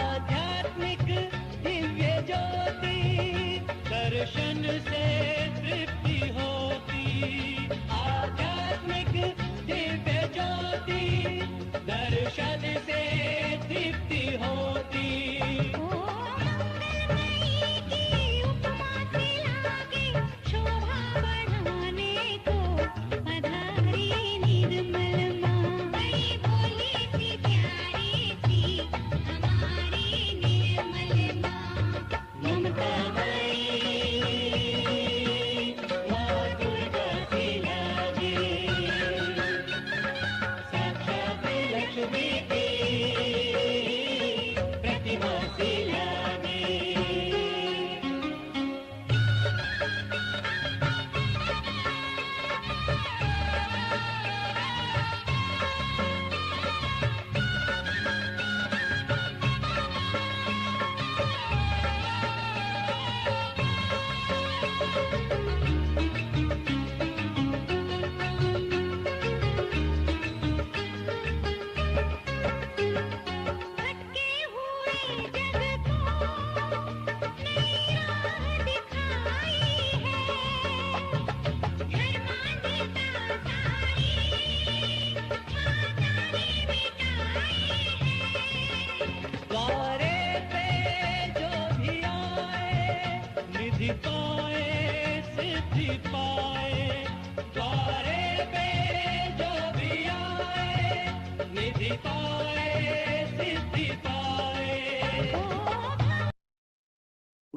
आध्यात्मिक दिव्य ज्योति दर्शन से तृप्ति होती। आध्यात्मिक दिव्य ज्योति दर्शन से तृप्ति होती।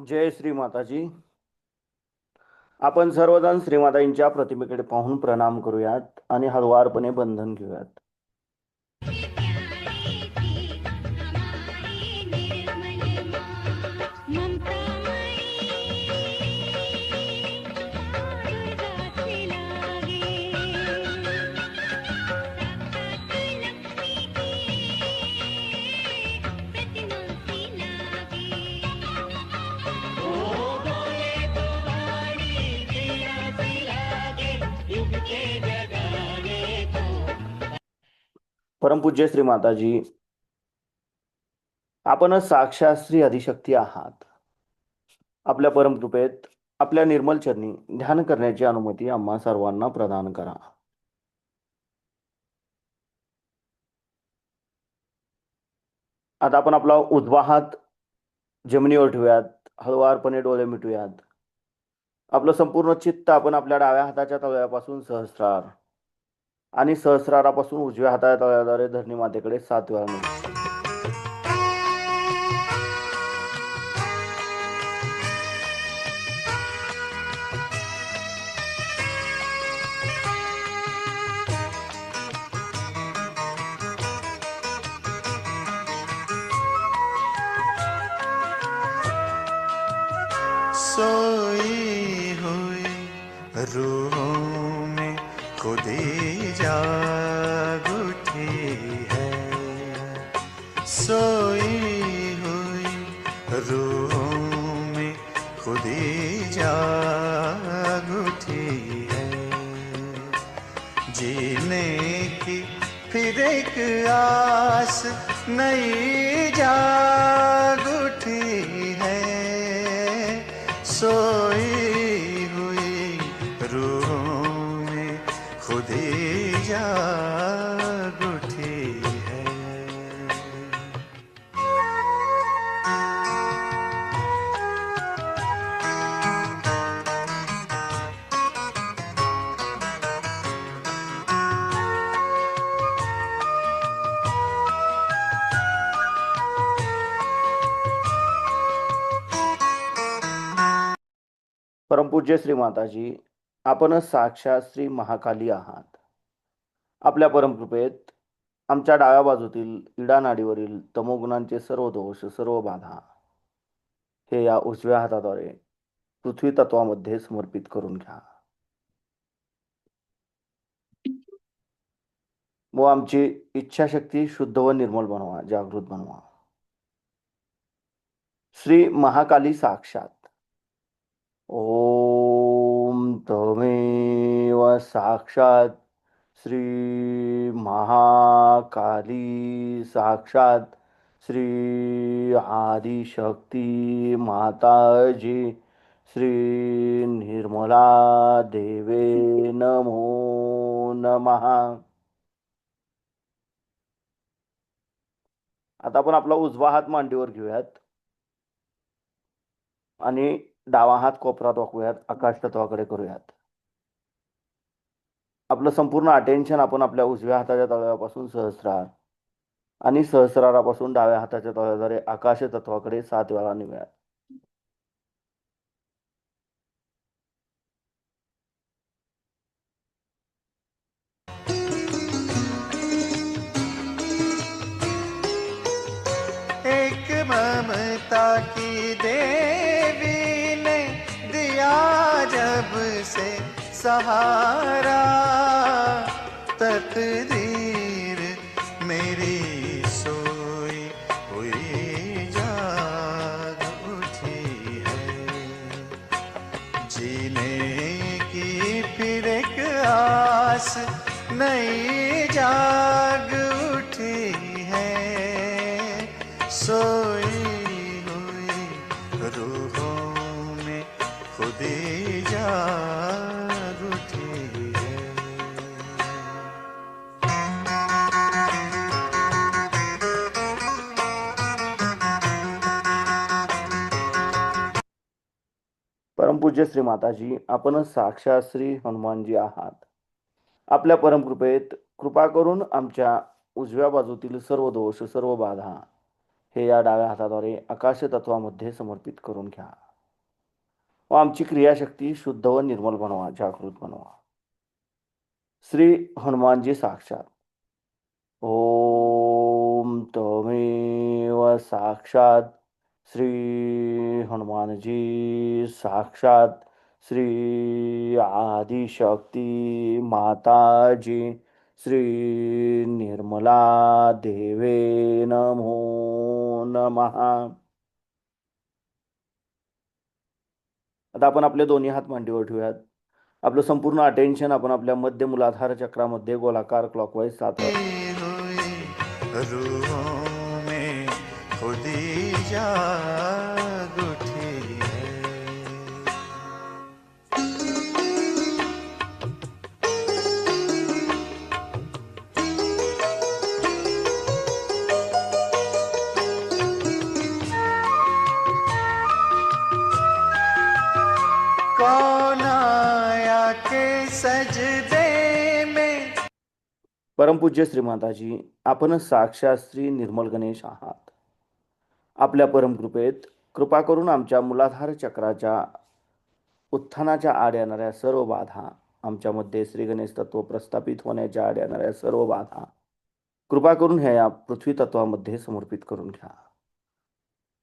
जय श्री माताजी. आपण सर्वजण श्रीमाताईंच्या प्रतिमेकडे पाहून प्रणाम करूयात आणि हळुवारपणे बंधन घेऊयात. परमपूज्य श्री माताजी आपण साक्षात श्री आहात. आपल्या परमकृपेत आपल्या निर्मल चरणी ध्यान करण्याची अनुमती आम्हा सर्वांना प्रदान करा. आता आपण आपला उजवा हात जमिनीवर ठेवूयात हळुवारपणे डोळे मिटूयात. आपलं संपूर्ण चित्त आपण आपल्या डाव्या हाताच्या तळव्यापासून सहस्रार आणि सहस्रारापासून उजव्या हाताळ्याद्वारे धरणी मातेकडे सात वेळा नेऊ. Ciao. पूज्य श्री माताजी आपणच साक्षात श्री महाकाली आहात. आपल्या परमकृपेत आमच्या डाव्या बाजूतील इडा नाडीवरील तमोगुणांचे सर्व दोष सर्व बाधा हे या उजव्या हाताद्वारे पृथ्वी तत्वामध्ये समर्पित करून घ्या. व आमची इच्छाशक्ती शुद्ध व निर्मल बनवा जागृत बनवा. श्री महाकाली साक्षात. ओ त्वमेव साक्षात् श्री महाकाली साक्षात श्री आदिशक्ती माताजी श्री निर्मला देवे नमो। नमहा आता आपण आपला उजवा हात मांडीवर घेऊयात. आणि डावा हात कोपरात वाकूयात आकाश तत्वाकडे करूयात. आपलं संपूर्ण अटेन्शन आपण आपल्या उजव्या हाताच्या तळव्यापासून सहस्रार आणि सहस्रारापासून डाव्या हाताच्या तळव्याद्वारे आकाश तत्वाकडे सात वेळा निघूयात एक ममता की देवी से सहारा तकदीर परमपूज्य श्री माताजी आपण साक्षात श्री हनुमानजी आहात. आपल्या परमकृपेत कृपा करून आमच्या उजव्या बाजूतील सर्व दोष सर्व बाधा हे या डाव्या हाताद्वारे आकाश तत्वामध्ये समर्पित करून घ्या. व आमची क्रियाशक्ती शुद्ध व निर्मल बनवा जागृत बनवा. श्री हनुमानजी साक्षात. ओम तमेव साक्षात. श्री हनुमानजी साक्षात श्री आदिशक्ती माताजी श्री निर्मला देवे नमो नमहा आता आपण आपले दोन्ही हात मांडीवर ठेवूयात. आपलं संपूर्ण अटेन्शन आपण आपल्या मध्य मुलाधार चक्रामध्ये गोलाकार क्लॉकवाईज साधतो जाग उठी है। कौन आया के सजदे में? परमपूज्य श्रीमाताजी आपण साक्षात श्री निर्मल गणेश आहात। आपल्या परमकृपेत कृपा करून आमच्या मुलाधार चक्राच्या उत्थानाच्या आड येणाऱ्या सर्व बाधा आमच्यामध्ये श्री गणेश तत्व प्रस्थापित होण्याच्या आड येणाऱ्या सर्व बाधा कृपा करून ह्या या पृथ्वी तत्वामध्ये समर्पित करून घ्या.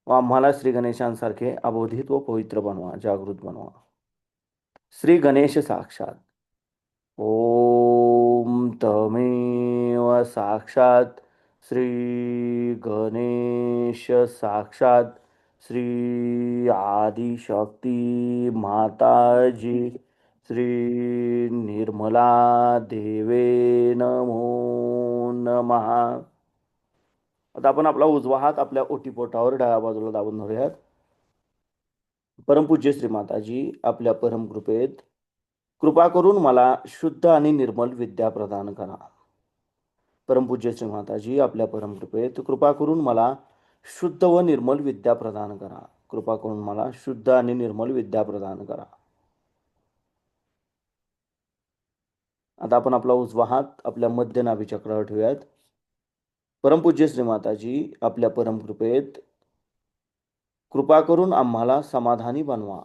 व आम्हाला श्री गणेशांसारखे अबोधित व पवित्र बनवा जागृत बनवा. श्री गणेश साक्षात. ओम तमेव साक्षात. श्री गणेश साक्षात श्री आदिशक्ती माताजी श्री निर्मला देवे नमो. नमहा आता आपण आपला उजवा हात आपल्या ओटीपोटावर डाव्या बाजूला दाबून धरूयात. परमपूज्य श्री माताजी आपल्या परमकृपेत कृपा करून मला शुद्ध आणि निर्मल विद्या प्रदान करा. परमपूज्य माताजी आपल्या परमकृपेत कृपा करून मला शुद्ध व निर्मल विद्या प्रदान करा. कृपा करून मला शुद्ध आणि निर्मल विद्या प्रदान करा. आता आपण आपला उजवा हात आपल्या मध्य नाभी चक्रावर ठेवूयात. परमपूज्य श्री माताजी आपल्या परमकृपेत कृपा करून आम्हाला समाधानी बनवा.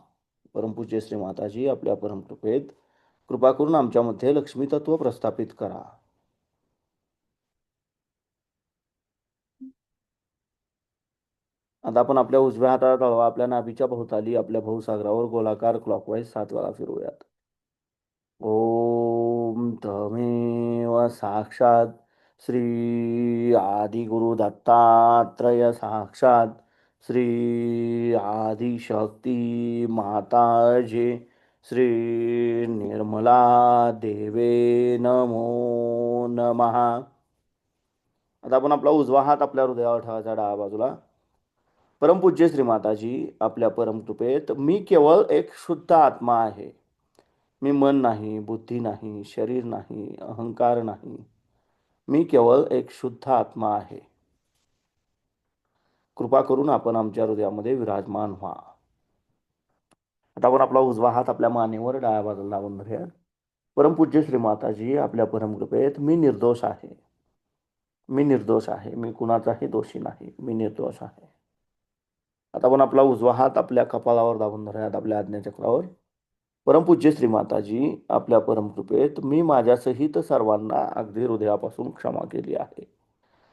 परमपूज्य श्री माताजी आपल्या परमकृपेत कृपा करून आमच्यामध्ये लक्ष्मी तत्व प्रस्थापित करा. आता आपण आपल्या उजव्या हाताला तळवा आपल्या नाभीच्या भोवताली आपल्या भूसागरावर गोलाकार क्लॉकवाईज सात वेळा फिरूयात ओम तमेव साक्षात श्री आदिगुरु दत्तात्रय साक्षात श्री आदिशक्ती माताजे श्री निर्मला देवे नमो नमहा आता आपण आपला उजवा हात आपल्या हृदयावर ठेवायचा डाव्या बाजूला. परमपूज्य श्री माताजी आपल्या परमकृपेत मी केवळ एक शुद्ध आत्मा आहे. मी मन नाही बुद्धी नाही शरीर नाही अहंकार नाही. मी केवळ एक शुद्ध आत्मा आहे. कृपा करून आपण आमच्या हृदयामध्ये विराजमान व्हा. आता आपण आपला उजवा हात आपल्या मानेवर डाव्या बाजूला लावून धरूया. परमपूज्य श्री माताजी आपल्या परमकृपेत मी निर्दोष आहे. मी निर्दोष आहे. मी कुणाचाही दोषी नाही. मी निर्दोष आहे. आता आपण आपला उजवा हात आपल्या कपाळावर दाबून धरूयात आपल्या आज्ञाचक्रावर परमपूज्य श्री माताजी आपल्या परमकृपेत मी माझ्यासहित सर्वांना अगदी हृदयापासून क्षमा केली आहे.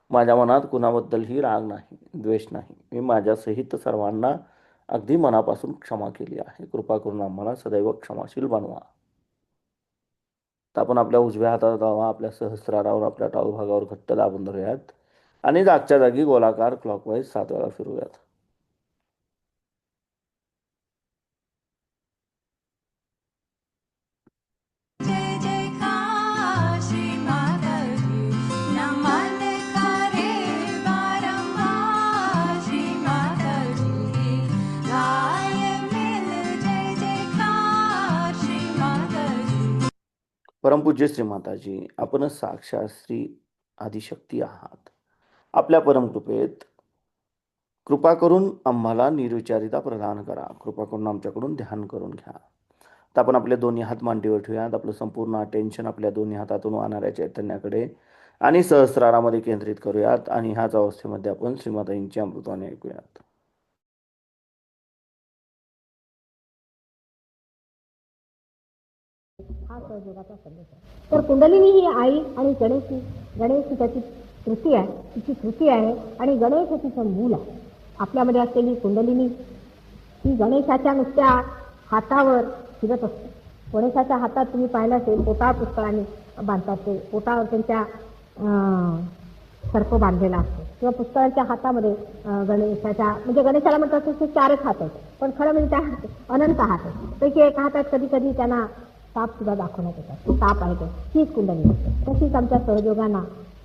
माझ्या मनात कुणाबद्दलही राग नाही द्वेष नाही. मी माझ्यासहित सर्वांना अगदी मनापासून क्षमा केली आहे. कृपा करून आम्हाला सदैव क्षमाशील बनवा. तर आपण आपल्या उजव्या हाताचा दावा आपल्या सहस्रारावर आपल्या टाळू भागावर घट्ट दाबून धरूयात. आणि जागच्या जागी गोलाकार क्लॉकवाईज सात वेळा फिरूयात परमपूज्य श्री माताजी आपण साक्षात श्री आदिशक्ती आहात. आपल्या परमकृपेत कृपा करून आम्हाला निर्विचारिता प्रदान करा. कृपा करून आमच्याकडून ध्यान करून घ्या. तर आपण आपले दोन्ही हात मांडीवर ठेवूयात. आपलं संपूर्ण अटेन्शन आपल्या दोन्ही हातातून वाहणाऱ्या चैतन्याकडे आणि सहस्रारामध्ये केंद्रित करूयात. आणि ह्याच अवस्थेमध्ये आपण श्रीमाताईंची अमृतवाणी ऐकूयात. हा सहयोगाचा संदेश आहे. तर कुंडलिनी ही आई आणि गणेश गणेश ही त्याची कृती आहे तिची कृती आहे आणि गणेश हे तिचं मूल आहे. आपल्यामध्ये असलेली कुंडलिनी ही गणेशाच्या नुसत्या हातावर फिरत असते. गणेशाच्या हातात तुम्ही पाहिलं असेल पोटाळ पुष्कळाने बांधतात ते. पोटावर त्यांच्या अं, सर्प बांधलेला असतो. किंवा पुष्कळांच्या हातामध्ये गणेशाच्या म्हणजे गणेशाला म्हणतात ते चारच हात आहेत. पण खरं म्हणजे त्या अनंत हात आहेत. पैकी एका हातात कधी कधी त्यांना ताप सुद्धा दाखवण्यात येतात. ताप आहे तो. हीच कुंडली तशीच आमच्या सहयोगांना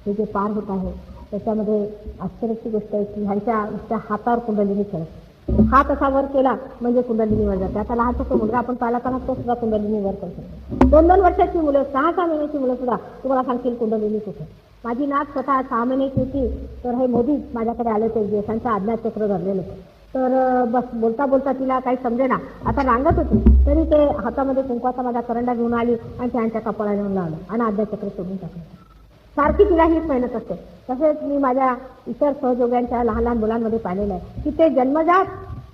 हे जे पार होत आहे त्याच्यामध्ये आश्चर्याची गोष्ट आहे की ह्यांच्या नुसत्या हातावर कुंडलिनी खेळत हात असा वर केला म्हणजे कुंडलिनी वर जाते. आता लहान छोटा मुलगा आपण पाहिला तर तो सुद्धा कुंडलिनी वर करतो दोन दोन वर्षाची मुलं सहा सहा महिन्याची मुलं सुद्धा तुम्हाला सांगतील कुंडलिनी कुठे. माझी नात स्वतः सहा महिन्याची होती तर हे मोदी माझ्याकडे आले होते. दिवसांचं आज्ञाचक्र धरलेलं होतं. तर बस बोलता बोलता तिला काही समजेना आता रांगत होती तरी ते हातामध्ये कुंकवाचा माझा करंडा घेऊन आली आणि त्यांच्या कपाळा घेऊन लावलं आणि आज्ञाचक्र सोडून टाकलं. सारखी तिला हीच मेहनत असते. तसेच मी माझ्या इतर सहजोग्यांच्या लहान लहान मुलांमध्ये पाहिलेलं आहे की ते जन्मजात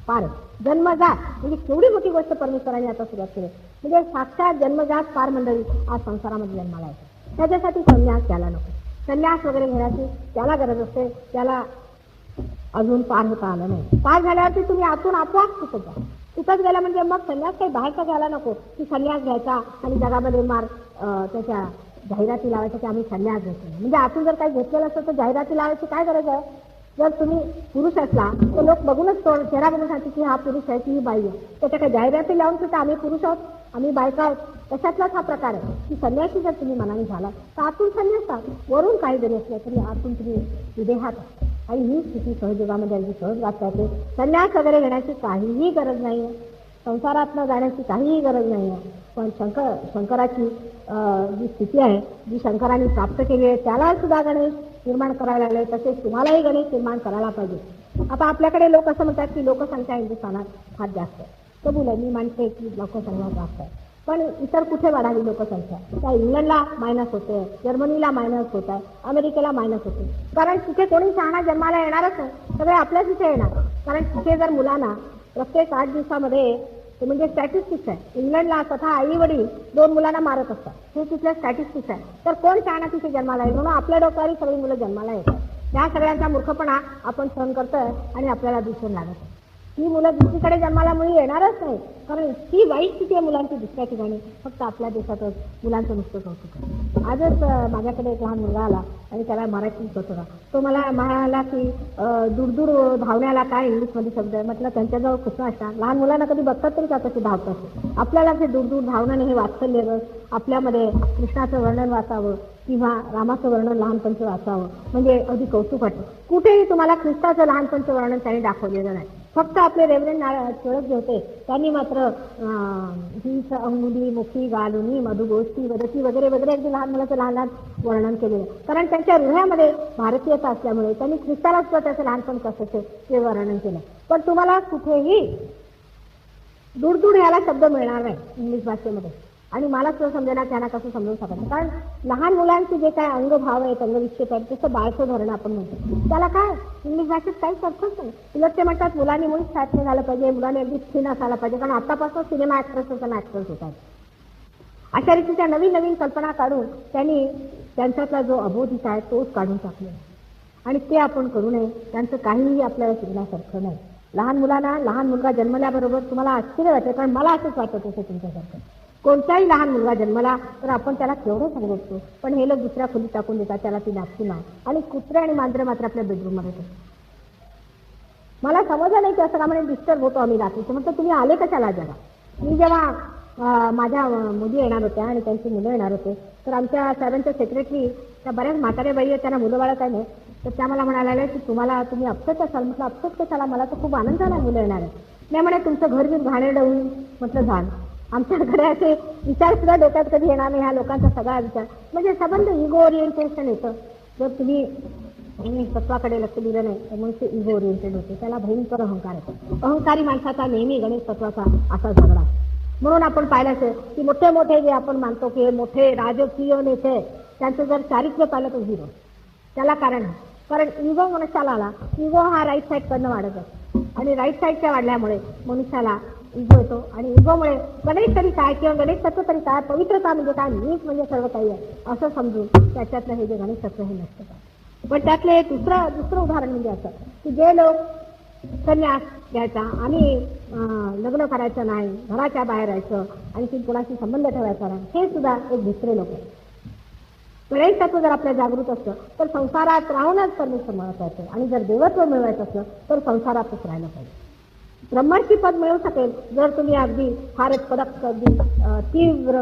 पार जन्मजात म्हणजे केवढी मोठी गोष्ट परमेश्वराने आता सुरुवात केली. म्हणजे साक्षात जन्मजात पार मंडळी आज संसारामध्ये जन्माला येते त्याच्यासाठी संन्यास घ्यायला नको. संन्यास वगैरे घेण्याची त्याला गरज असते. त्याला अजून पार होता आलं नाही. पार झाल्यावरती तुम्ही आतून आपोआप सुटत जा? सुटत गेला म्हणजे मग संन्यास काही बाहेरचा घ्यायला नको. की संन्यास घ्यायचा आणि जगामध्ये मार त्याच्या जाहिराती लावायच्या की आम्ही संन्यास घेतो. म्हणजे आतून जर काही घेतलेलं असतं तर जाहिराती लावायची काय गरज आहे? जर तुम्ही पुरुष असला तर लोक बघूनच तो चेहरा बघून सांगते की हा पुरुष आहे की ही बाई आहे. त्याच्या काही जाहिराती लावून सुद्धा आम्ही पुरुष आहोत आम्ही बायका आहोत. तशातलाच हा प्रकार आहे. की संन्यासी जर तुम्ही मनाने झाला तर आतून संन्यास वरून काही जरी असलं तरी आतून तुम्ही विदेहात आहात. आणि ही स्थिती सहयोगामध्ये अगदी सहज वाचता येते. संन्यास वगैरे घेण्याची काहीही गरज नाही आहे संसारातनं जाण्याची काहीही गरज नाही आहे पण शंकर शंकराची जी स्थिती आहे जी शंकराने प्राप्त केली आहे त्याला सुद्धा गणेश निर्माण करायला लागले. तसेच तुम्हालाही गणेश निर्माण करायला पाहिजे. आता आपल्याकडे लोक असं म्हणतात की लोकसंख्या हिंदुस्थानात फार जास्त आहे. तर आहे मी मानते की लोकसंख्या जास्त आहे. पण इतर कुठे वाढावी लोकसंख्या त्या इंग्लंडला मायनस होते जर्मनीला मायनस होत आहे अमेरिकेला मायनस होते. कारण तिथे कोणी शहाणा जन्माला येणारच नाही. सगळे आपल्याच इथे येणार. कारण तिथे जर मुलांना प्रत्येक आठ दिवसामध्ये ते म्हणजे स्टॅटिस्टिक्स आहे. इंग्लंडला स्वतः आई वडील दोन मुलांना मारत असतात. हे तिथले स्टॅटिस्टिक्स आहे. तर कोण शहाणा तिथे जन्माला येईल? म्हणून आपल्या डोक्यावरही सगळी मुलं जन्माला येतात. या सगळ्यांचा मूर्खपणा आपण सहन करतोय आणि आपल्याला दिसून लागत आहे. ही मुलं दुसरीकडे जन्माला मुली येणारच नाही कारण इतकी वाईट स्थिती आहे मुलांची दुसऱ्या ठिकाणी. फक्त आपल्या देशातच मुलांचं नुसतं कौतुक आजच माझ्याकडे एक लहान मुलगा आला आणि त्याला मराठी शिकत होता तो मला म्हणाला की दूरदूर दूर दूर धावण्याला काय इंग्लिशमध्ये शब्द आहे? म्हटलं त्यांच्याजवळ कुठं असा लहान मुलांना कधी बघतात तरी का कशी धावतात. आपल्याला ते दूर दूर धावणं हे वाचल्य आपल्यामध्ये कृष्णाचं वर्णन वाचावं किंवा रामाचं वर्णन लहानपणचं वाचावं म्हणजे अगदी कौतुक वाटतं. कुठेही तुम्हाला ख्रिस्ताचं लहानपणचं वर्णन त्यांनी दाखवलेलं नाही. फक्त आपले रेवरेंड टिळक जे होते. त्यांनी मात्र अं, ही अंगुली मुखी गालुनी मधुगोष्ठी वदती वगैरे वगैरे अगदी लहान मुलाचं लहान लहान वर्णन केलेलं. कारण त्यांच्या हृदयामध्ये भारतीयता असल्यामुळे त्यांनी ख्रिस्ताला सुद्धा त्याचं लहानपण कसं ते वर्णन केलं. पण तुम्हाला कुठेही दूर दूर ह्याला शब्द मिळणार नाही इंग्लिश भाषेमध्ये. आणि मला सुद्धा समजेना त्यांना कसं समजून सांगायचं. कारण लहान मुलांचे जे काय अंगभाव आहेत अंगविक्षेप आहेत तसं बाळचं धरण आपण म्हणतो. त्याला काय? इंग्लिश भाषेत काहीच अर्थच नाही. उलट ते म्हणतात मुलांनी मुळीच फॅट नाही झालं पाहिजे मुलांनी अगदी स्थिन असायला पाहिजे. कारण आतापासून सिनेमा ॲक्ट्रेस आणि ॲक्टर्स होतात अशा रीतीच्या नवीन नवीन कल्पना काढून त्यांनी त्यांच्यातला जो अबोधित आहे तोच काढून टाकले आणि ते आपण करू नये त्यांचं काहीही आपल्याला शिकण्यासारखं नाही. लहान मुलांना लहान मुलगा जन्मल्याबरोबर तुम्हाला आश्चर्य वाटेल कारण मला असंच वाटत होतं तुमच्यासारखं. कोणताही लहान मुलगा जन्मला तर आपण त्याला केवढं सांगतो पण हे लोक दुसऱ्या खोलीत टाकून देतात त्याला ती दाखवू नाही आणि कुत्रे आणि मांजरे मात्र आपल्या बेडरूममध्ये मला समजलं नाही की असं का म्हणे डिस्टर्ब होतो आम्ही रात्रीचं म्हटलं तुम्ही आले कशाला जरा? मी जेव्हा माझ्या मुली येणार होत्या आणि त्यांची मुलं येणार होते तर आमच्या सरांच्या सेक्रेटरी त्या बऱ्याच म्हातारे बाई आहेत त्यांना मुलं बाळं काय नाही तर त्या मला म्हणाल्या की तुम्हाला तुम्ही अपसेट असाल? म्हटलं अपसेट कशाला? मला तर खूप आनंद झाला मुलं येणार आहे नाही म्हणे तुमचं घर मी घाणेरडं होईल. म्हटलं झालं. आमच्याकडे असे विचार सुद्धा डोक्यात कधी येणार नाही ह्या लोकांचा सगळा विचार. म्हणजे संबंध इगो ओरिएंटेशन येतं. जर तुम्ही तत्वाकडे लक्ष दिलं नाही तर मग ते इगो ओरिएंटेड होते. त्याला भयंकर अहंकार येतो. अहंकारी माणसाचा नेहमी गणेश तत्वाचा असा झगडा. म्हणून आपण पाहिलं असेल की मोठे मोठे जे आपण मानतो की हे मोठे राजकीय नेते त्यांचं जर चारित्र्य पाहिलं तर झिरो त्याला कारण कारण इगो मनुष्याला आला इगो हा राईट साईड कडनं वाढत असतो आणि राईट साईडच्या वाढल्यामुळे मनुष्याला इगो येतो. आणि इगोमुळे गणेश तरी काय किंवा गणेश तत्व तरी काय पवित्रता म्हणजे काय मीच म्हणजे सर्व काही आहे असं समजून त्याच्यातलं हे जे गणेश तत्व हे नसतं पण त्यातलं एक दुसरं दुसरं उदाहरण म्हणजे असं की जे लोक संन्यास घ्यायचा आणि लग्न करायचं नाही घराच्या बाहेर राहायचं आणखी कोणाशी संबंध ठेवायचा नाही हे सुद्धा एक दुसरे लोक आहेत. गणेश तत्व जर आपल्या जागृत असतं तर संसारात राहूनच परमेश्वर मिळवता येतो आणि जर देवत्व मिळवायचं असलं तर संसारातच राहिलं पाहिजे. ब्रह्मर्षी पद मिळू शकेल. जर तुम्ही अगदी फारच कडक अगदी तीव्र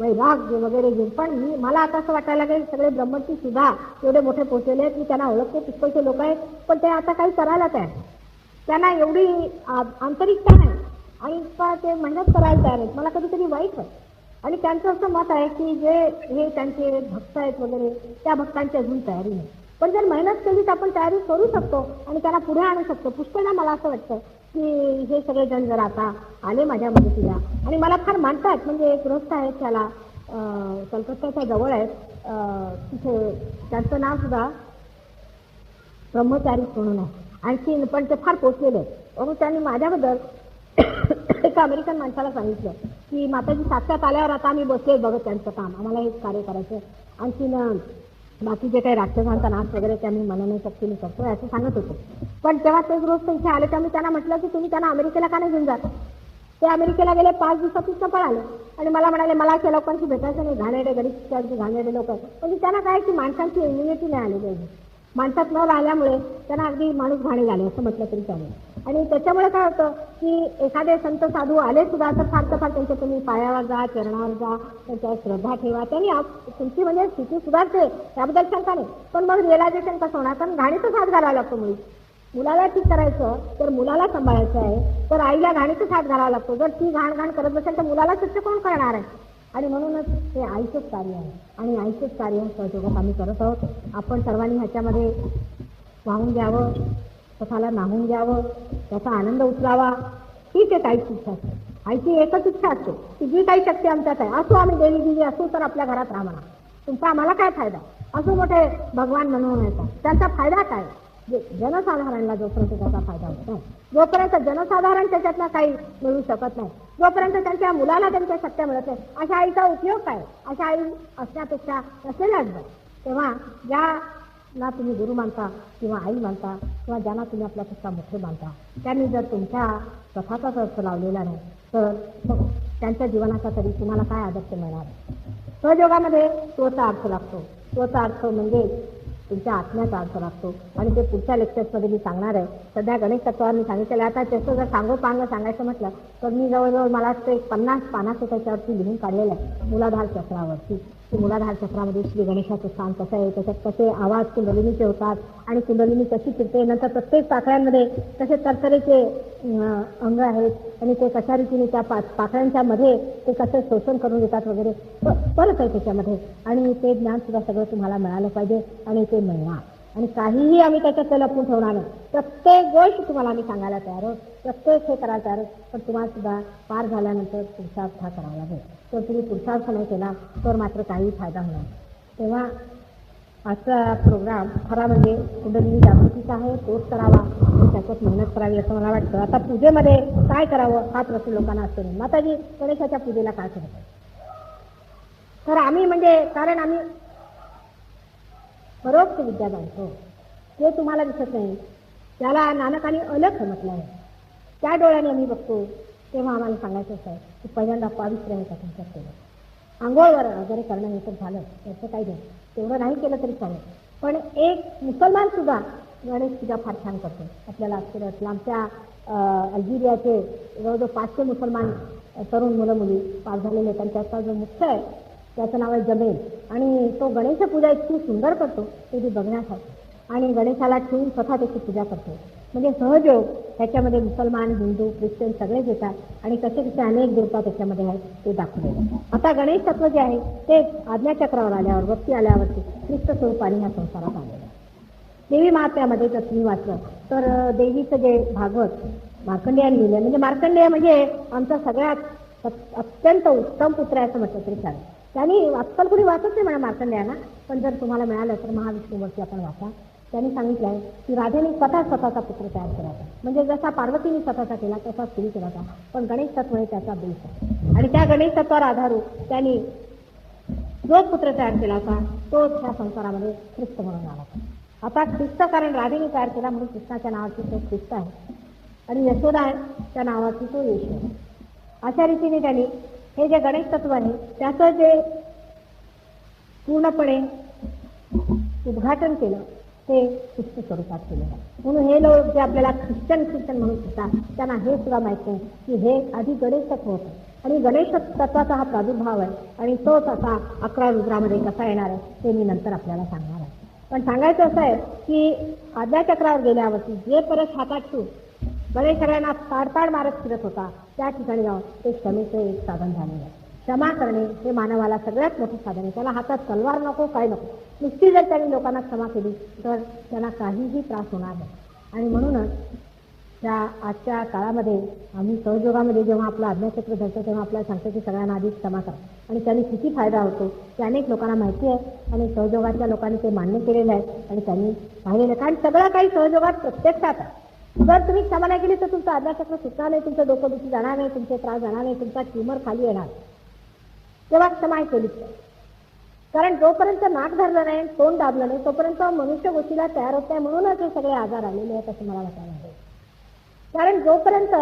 वैराग्य वगैरे घेऊन पण मी मला आता असं वाटायला लागेल सगळे ब्रह्मर्षी सुद्धा एवढे मोठे पोहोचलेले आहेत मी त्यांना ओळखते पुष्कळचे लोक आहेत पण ते आता काही करायला तयार त्यांना एवढी आ- आंतरिकता नाही. आणि इतका ते मेहनत करायला तयार आहेत. मला कधीतरी वाईट वाटतं. आणि त्यांचं असं मत आहे की जे हे त्यांचे भक्त आहेत वगैरे त्या भक्तांची अजून तयारी नाही. पण जर मेहनत केली तर आपण तयारी करू शकतो आणि त्यांना पुढे आणू शकतो. पुष्कळदा मला असं वाटतं. की हे सगळे जण जर आता आले माझ्या मदतीला आणि मला फार मानतात म्हणजे एक गृहस्थ आहेत त्याला अं, कलकत्त्याच्या जवळ आहेत तिथे त्यांचं नाव सुद्धा ब्रह्मचारी म्हणून आहे. आणखी पण ते फार पोचलेले आहेत. म्हणून त्यांनी माझ्याबद्दल एका अमेरिकन माणसाला सांगितलं की माताजी साक्षात आल्यावर आता आम्ही बसले बघत त्यांचं काम. आम्हाला हेच कार्य करायचं आणखीन बाकी जे काही राक्षसांचा नाश वगैरे ते आम्ही मनने शक्तीने करतो असं सांगत होते. पण तेव्हा ते रोज इथे आले तेव्हा मी त्यांना म्हटलं की तुम्ही त्यांना अमेरिकेला का नाही घेऊन जात? ते अमेरिकेला गेले पाच दिवसातच पण आले. आणि मला म्हणाले मला अशा लोकांशी भेटायचं नाही घाणेरडे गरीब अगदी लोक आहेत. म्हणजे त्यांना काय की माणसांची इम्युनिटी नाही आली पाहिजे माणसात न राहिल्यामुळे त्यांना अगदी माणूस घाणे झाले असं म्हटलं तरी चालेल. आणि त्याच्यामुळे काय होतं की एखादे संत साधू आले सुद्धा तर फार फार त्यांच्या तुम्ही पायावर जा चरणावर जा त्यांच्यावर श्रद्धा ठेवा. त्यांनी तुमची म्हणजे स्थिती सुधारते. त्याबद्दल शंका नाही. पण मग रिअलायझेशन कसं होणार? कारण घाणीचाच हात घालावा लागतो मुली मुलाला ठीक करायचं तर मुलाला सांभाळायचं आहे. तर आईला घाणीचं हात घालावा लागतो. जर ती घाण घाण करत असेल तर मुलाला स्वच्छ कोण करणार आहे? आणि म्हणूनच हे आईचंच कार्य आहे. आणि आईचंच कार्य सहयोगात आम्ही करत आहोत. आपण सर्वांनी ह्याच्यामध्ये वाहून घ्यावं. स्वतःला नाहून घ्यावं त्याचा आनंद उचलावा. ठीक आहे काहीच इच्छा असते आईची एकच इच्छा असते. की जी काही शक्ती आमच्यात आहे असो आम्ही देवी दिली असू तर आपल्या घरात राहा म्हणा तुमचा आम्हाला काय फायदा? असो मोठे भगवान म्हणून येतात. त्यांचा फायदा काय? जे- जनसाधारणला जोपर्यंत त्याचा फायदा होतो जोपर्यंत जनसाधारण त्याच्यातनं काही मिळू शकत नाही जोपर्यंत त्यांच्या मुलाला त्यांच्या शक्य मिळत नाही अशा आईचा उपयोग काय? अशा आई असण्यापेक्षा नसेलच बरं तेव्हा ज्या ना तुम्ही गुरु मानता किंवा आई मानता किंवा ज्यांना तुम्ही आपल्यापेक्षा मोठे मानता. त्यांनी जर तुमच्या स्वतःचाच अर्थ लावलेला नाही तर मग त्यांच्या जीवनाचा तरी तुम्हाला काय आदर्श मिळणार? सहयोगामध्ये तोचा अर्थ लागतो. तोचा अर्थ म्हणजे तुमच्या आत्म्याचा अर्थ लागतो. आणि ते पुढच्या लेक्चर्समध्ये मी सांगणार आहे. सध्या गणेश तत्वावर मी सांगितलेलं आता त्याचं जर सांगोपांग सांगायचं म्हटलं तर मी जवळजवळ मला ते एक पन्नास पानाचं त्याच्यावरती लिहून काढलेलं आहे. मुलाधार चक्रावरती. मुलाधार चक्रामध्ये. श्री गणेशाचं स्थान कसं आहे? त्याच्यात कसे आवाज कुंडलिनीचे होतात आणि कुंडलिनी कशी फिरते नंतर प्रत्येक पाकळ्यांमध्ये कसे तरतरेचे अंग आहेत आणि ते कशा रीतीने त्या पा पाकळ्यांच्या मध्ये ते कसं शोषण करून घेतात वगैरे परत आहे त्याच्यामध्ये. आणि ते ज्ञान सुद्धा सगळं तुम्हाला मिळालं पाहिजे आणि ते मिळणार. आणि काहीही आम्ही त्याच्यात लपून ठेवणार नाही. प्रत्येक गोष्ट तुम्हाला आम्ही सांगायला तयार आहोत. प्रत्येक हे करायला तयार आहोत. पण तुम्हाला सुद्धा पार झाल्यानंतर तुमचा हा करावा लागेल. तर तुम्ही पुरुषार्थ नाही केला तर मात्र काही फायदा होणार. तेव्हा आजचा प्रोग्राम खरा म्हणजे कुंडलिनी जागृतीचा आहे तोच करावा त्याच्यात मेहनत करावी असं मला वाटतं. आता पूजेमध्ये काय करावं हा प्रश्न लोकांना असतो. नाही माताजी गणेशाच्या पूजेला काय करत तर आम्ही म्हणजे कारण आम्ही परोक्ष विद्या जाणतो ते तुम्हाला दिसत नाही. त्याला नानकाने अलग म्हटलं आहे. त्या डोळ्याने आम्ही बघतो. तेव्हा आम्हाला सांगायचं असं आहे की पहिल्यांदा पावित्र्य आहे का केलं. आंघोळवर वगैरे करणं हे तर झालं त्याचं काही नाही. तेवढं नाही केलं तरी चालेल. पण एक मुसलमान सुद्धा गणेश पूजा फार छान करतो. आपल्याला आश्चर्य वाटलं आमच्या जवळजवळ पाचशे मुसलमान तरुण मुलं मुली पास झालेले आहेत. जो मुख्य आहे त्याचं नाव आहे जमेल. आणि तो गणेश पूजा इतकी सुंदर करतो ते बघण्यासाठी आणि गणेशाला ठेवून स्वतः त्याची पूजा करतो. म्हणजे सहजोग त्याच्यामध्ये मुसलमान हिंदू ख्रिश्चन सगळेच येतात आणि कसे कसे अनेक देवता त्याच्यामध्ये आहेत ते दाखवले आता गणेश तत्व जे आहे ते आज्ञाचक्रावर आल्यावर वक्ती आल्यावरती ख्रिस्त स्वरूपाने ह्या संसारात आलेलं देवी महात्म्यामध्ये जर तुम्ही वाचलं तर देवीचं जे भागवत मार्कंडेयाने लिहिलं म्हणजे मार्कंडेय म्हणजे आमचा सगळ्यात अत्यंत उत्तम पुत्र आहे असं म्हटलं तरी चालेल. त्यांनी आजकाल कुणी वाचत नाही म्हणा मार्कंडेयाना पण जर तुम्हाला मिळालं तर महाविष्णूवरती आपण वाचा. त्यांनी सांगितलं आहे की राधेने स्वतः स्वतःचा पुत्र तयार केला होता. म्हणजे जसा पार्वतीने स्वतःचा केला तसा तिने केला होता. पण गणेश तत्व हे त्याचा बेस आहे. आणि त्या गणेश तत्वावर आधारून त्यांनी जो पुत्र तयार केला होता तोच ह्या संसारामध्ये ख्रिस्त म्हणून आला होता. आता ख्रिस्त कारण राधेने तयार केला म्हणून कृष्णाच्या नावाची तो ख्रिस्त आहे. आणि यशोदा आहे त्या नावाची तो येशू आहे. अशा रीतीने त्यांनी हे जे गणेश तत्व आहे त्याचं जे पूर्णपणे उद्घाटन केलं ते शिस्त स्वरूपात केलेलं आहे म्हणून हे लोक जे आपल्याला ख्रिश्चन ख्रिश्चन म्हणून शकतात त्यांना हे सुद्धा माहिती नाही की हे आधी गणेशच होतं. आणि गणेश तत्वाचा हा प्रादुर्भाव आहे. आणि तोच असा अकरा रुद्रामध्ये कसा येणार आहे ते मी नंतर आपल्याला सांगणार आहे. पण सांगायचं असं आहे की आद्या चक्रावर गेल्यावरती जे परत हातात ठेवून गणेश सगळ्यांना ताडताड मारत फिरत होता त्या ठिकाणी जाऊन ते क्षमेचं एक साधन झालेलं आहे. क्षमा करणे हे मानवाला सगळ्यात मोठं साधन आहे. त्याला हातात तलवार नको काय नको. नुसती जर त्यांनी लोकांना क्षमा केली तर त्यांना काहीही त्रास होणार नाही. आणि म्हणूनच त्या आजच्या काळामध्ये आम्ही सहयोगामध्ये जेव्हा आपलं अज्ञाचक्र धरतो तेव्हा आपल्याला सांगतो की सगळ्यांना आधी क्षमा करा. आणि त्यांनी किती फायदा होतो ते अनेक लोकांना माहिती आहे. आणि सहयोगाच्या लोकांनी ते मान्य केलेलं आहे. आणि त्यांनी पाहिलेलं आहे. कारण सगळं काही सहयोगात प्रत्यक्षात आहे. जर तुम्ही क्षमा नाही केली तर तुमचं अज्ञाचक्र सुटणार नाही तुमचं डोकं दुखी जाणार नाही तुमचे त्रास जाणार नाही तुमचा ट्युमर खाली येणार. तेव्हा क्षमा केलीच कारण जोपर्यंत नाक धरलं नाही तोंड दाबलं नाही तोपर्यंत मनुष्य गोष्टीला तयार होत नाही म्हणूनच हे सगळे आजार आलेले आहेत असं मला वाटायला आहे कारण जोपर्यंत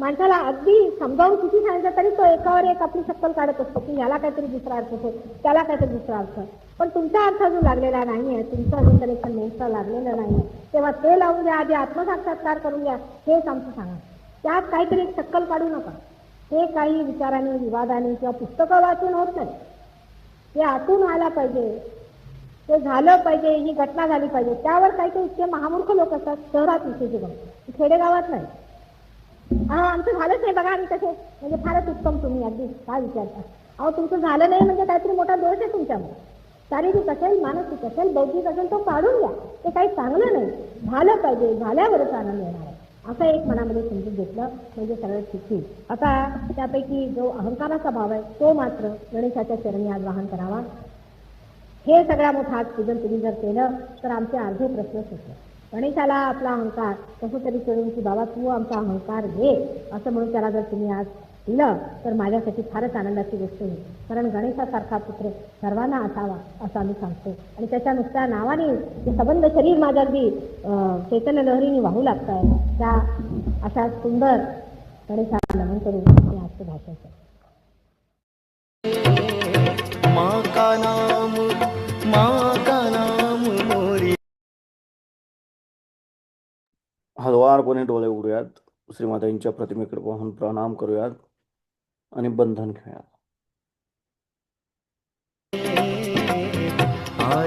माणसाला अगदी समजावून किती सांगितलं तरी तो एकावर एक आपली शक्कल काढत असतो की याला काहीतरी दुसरा अर्थ होतो त्याला काहीतरी दुसरा अर्थ. पण तुमचा अर्थ अजून लागलेला नाही आहे तुमचा अजून कनेक्शन नेमचा लागलेला नाही आहे. तेव्हा ते लावून द्या आधी आत्मसाक्षात्कार करून घ्या हेच आमचं सांगा त्यात काहीतरी एक शक्कल काढू नका. हे काही विचाराने विवादाने किंवा पुस्तकं वाचून होत नाही. ते आतून व्हायला पाहिजे. ते झालं पाहिजे ही घटना झाली पाहिजे. त्यावर काही काही इतके महामूर्ख लोक असतात शहरात विशेष करून खेडेगावात नाही. हा आमचं झालंच नाही बघा आम्ही तसे. म्हणजे फारच उत्तम तुम्ही अगदी काय विचारता. अहो तुमचं झालं नाही म्हणजे काहीतरी मोठा दोष आहे तुमच्यामुळे शारीरिक असेल मानसिक असेल बौद्धिक असेल तो काढून घ्या. ते काही चांगलं नाही. झालं पाहिजे झाल्यावरच आनंद येणार आहे. असं एक मनामध्ये समजून घेतलं म्हणजे सगळं ठीक असा आता त्यापैकी जो अहंकाराचा भाव आहे तो मात्र गणेशाच्या चरणी आज वाहन करावा. हे सगळ्या मोठं आज पूजन तुम्ही जर केलं तर आमचे अर्धे प्रश्न सुटले. गणेशाला आपला अहंकार कसं तरी करून की बाबा तू आमचा अहंकार घे असं म्हणून त्याला जर तुम्ही आज दिलं तर माझ्यासाठी फारच आनंदाची गोष्ट होईल कारण गणेशासारखा पुत्र सर्वांना असावा असं आम्ही सांगतो. आणि त्याच्या नुसत्या नावाने जे सबंध शरीर माझ्या अगदी चैतन्य लहरीने वाहू लागत आहे त्या अशा सुंदर गणेशाला नमन करून मी आजचं भाषण हलवारपणे डोळे उघडूयात? श्रीमातांच्या प्रतिमेकडे पाहून प्रणाम करूयात. आणि बंधन खेळूयात आ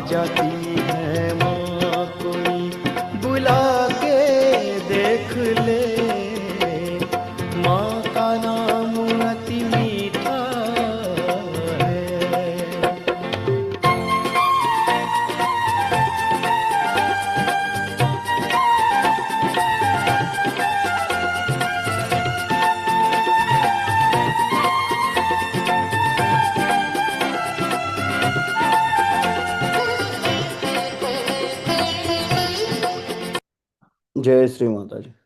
जय श्री